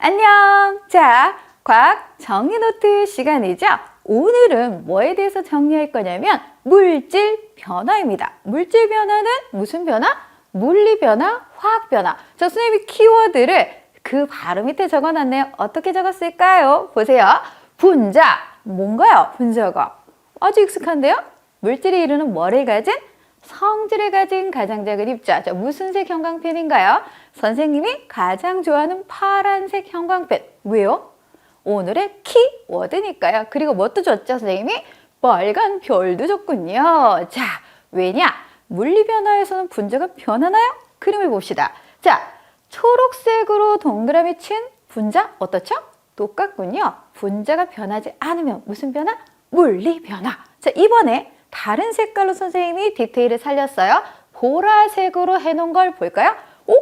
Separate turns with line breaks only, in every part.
안녕. 자, 과학 정리 노트 시간이죠. 오늘은 뭐에 대해서 정리할 거냐면 물질 변화입니다. 물질 변화는 무슨 변화? 물리 변화, 화학 변화. 자, 선생님이 키워드를 그 바로 밑에 적어놨네요. 어떻게 적었을까요? 보세요. 분자. 뭔가요? 분자가. 아주 익숙한데요? 물질이 이루는 뭐를 가진? 성질을 가진 가장자를 입자. 자, 무슨 색 형광펜인가요? 선생님이 가장 좋아하는 파란색 형광펜. 왜요? 오늘의 키워드니까요. 그리고 뭣도 줬죠, 선생님이? 빨간 별도 줬군요. 자, 왜냐? 물리 변화에서는 분자가 변하나요? 그림을 봅시다. 자, 초록색으로 동그라미 친 분자 어떻죠? 똑같군요. 분자가 변하지 않으면 무슨 변화? 물리 변화. 자, 이번에 다른 색깔로 선생님이 디테일을 살렸어요. 보라색으로 해놓은 걸 볼까요? 오?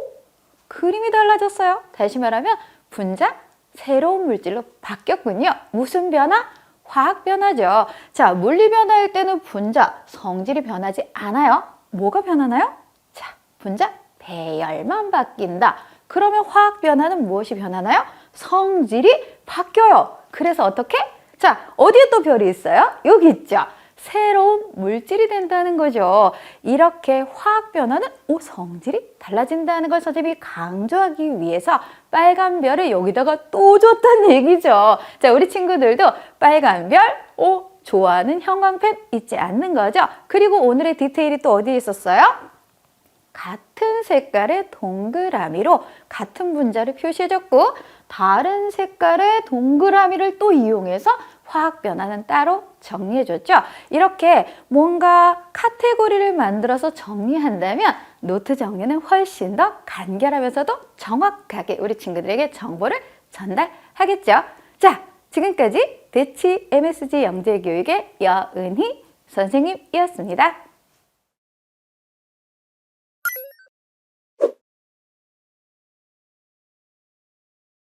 그림이 달라졌어요. 다시 말하면 분자 새로운 물질로 바뀌었군요. 무슨 변화? 화학 변화죠. 자, 물리 변화일 때는 분자 성질이 변하지 않아요. 뭐가 변하나요? 자, 분자 배열만 바뀐다. 그러면 화학 변화는 무엇이 변하나요? 성질이 바뀌어요. 그래서 어떻게? 자, 어디에 또 별이 있어요? 여기 있죠. 새로운 물질이 된다는 거죠. 이렇게 화학 변화는 오 성질이 달라진다는 걸 선생님이 강조하기 위해서 빨간 별을 여기다가 또 줬다는 얘기죠. 자, 우리 친구들도 빨간 별, 오 좋아하는 형광펜 잊지 않는 거죠. 그리고 오늘의 디테일이 또 어디에 있었어요? 같은 색깔의 동그라미로 같은 분자를 표시해줬고 다른 색깔의 동그라미를 또 이용해서 화학 변화는 따로 정리해 줬죠. 이렇게 뭔가 카테고리를 만들어서 정리한다면 노트 정리는 훨씬 더 간결하면서도 정확하게 우리 친구들에게 정보를 전달하겠죠. 자, 지금까지 대치 MSG 영재 교육의 여은희 선생님이었습니다.